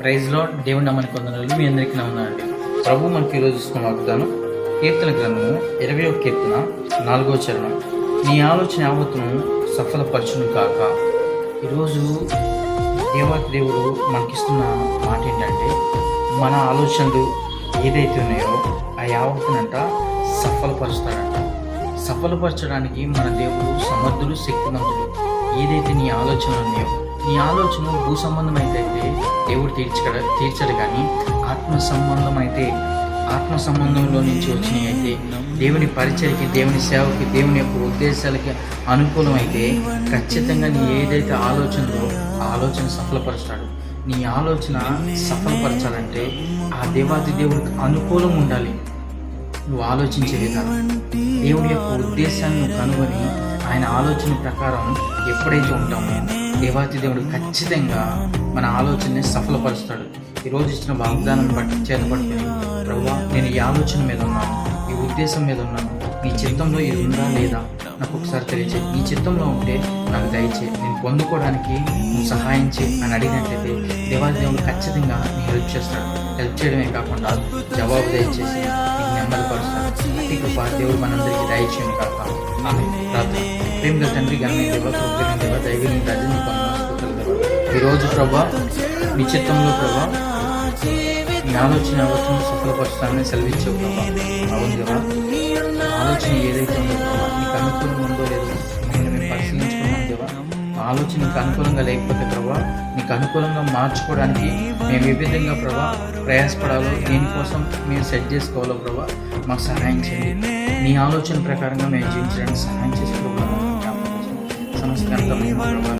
ప్రైజ్లో దేవుని నమ్మని కొందరు మీ అందరికీ నమ్మనండి ప్రభు మనకి ఈరోజు ఇస్తున్న వాగ్దానం కీర్తన గ్రంథము ఇరవై ఒక కీర్తన నాలుగో చరణం. నీ ఆలోచన యావత్తును సఫలపరచును కాక ఈరోజు దేవాతి దేవుడు మనకిస్తున్న మాట ఏంటంటే మన ఆలోచనలు ఏదైతే ఉన్నాయో ఆ యావత్తునంట సఫలపరుస్తాడంట. సఫలపరచడానికి మన దేవుడు సమర్థుడు శక్తిమంతుడు. ఏదైతే నీ ఆలోచనలు ఉన్నాయో నీ ఆలోచన భూ సంబంధం అయితే దేవుడు తీర్చడ తీర్చడు కానీ ఆత్మ సంబంధం అయితే ఆత్మ సంబంధంలో నుంచి వచ్చినవి అయితే దేవుని పరిచయకి దేవుని సేవకి దేవుని యొక్క ఉద్దేశాలకి అనుకూలమైతే ఖచ్చితంగా నీ ఏదైతే ఆలోచనలో ఆ ఆలోచన సఫలపరుస్తాడు. నీ ఆలోచన సఫలపరచాలంటే ఆ దేవాది దేవుడికి అనుకూలం ఉండాలి. నువ్వు ఆలోచించే విధానం. దేవుని యొక్క ఉద్దేశాన్ని కనుగొని ఆయన ఆలోచన ప్రకారం ఎప్పుడైతే ఉంటామో దేవాతి దేవుడు ఖచ్చితంగా మన ఆలోచనని సఫలపరుస్తాడు. ఈరోజు ఇచ్చిన వాగ్దానం బట్టి చేతపడుతుంది ప్రభు నేను ఈ ఆలోచన మీద ఉన్నాను ఈ ఉద్దేశం మీద ఉన్నాను నీ చిత్తంలో ఇది ఉందా లేదా? నాకు ఒకసారి తెలియచే నీ చిత్తంలో ఉంటే నాకు దయచే నేను పొందుకోవడానికి నువ్వు సహాయం చే అని అడిగినట్లయితే దేవాది దేవుడు ఖచ్చితంగా నీ హెల్ప్ చేస్తాడు. హెల్ప్ చేయడమే కాకుండా జవాబు దయచేసి నీకు నెమ్మదిపరుస్తాడు అతి కృప దేవుడు మనందరికీ దయచేయని కాక ఆమె ప్రార్థన. ప్రేమ తండ్రి గణమే దేవ కృపణ దేవ దైవం రాజు ఈరోజు ప్రభా. నీ చిత్తంలో ప్రభా నీ ఆలోచన అవసరం సఫలపరుస్తానని సెలవిచ్చావు ప్రభా. అవును దేవా. ఆలోచన ఏదైతే అనుకూలంగా ఉందో లేదో నేను మేము పరిశీలించుకున్నాం దేవా ఆలోచన నీకు అనుకూలంగా లేకపోతే ప్రభా నీకు అనుకూలంగా మార్చుకోవడానికి మేము ఏ విధంగా ప్రభా ప్రయాసపడాలో దేనికోసం మేము సెట్ చేసుకోవాలో ప్రభా మాకు సహాయం చేయండి. నీ ఆలోచన ప్రకారంగా మేము జీవించడానికి సహాయం చేసే సమస్య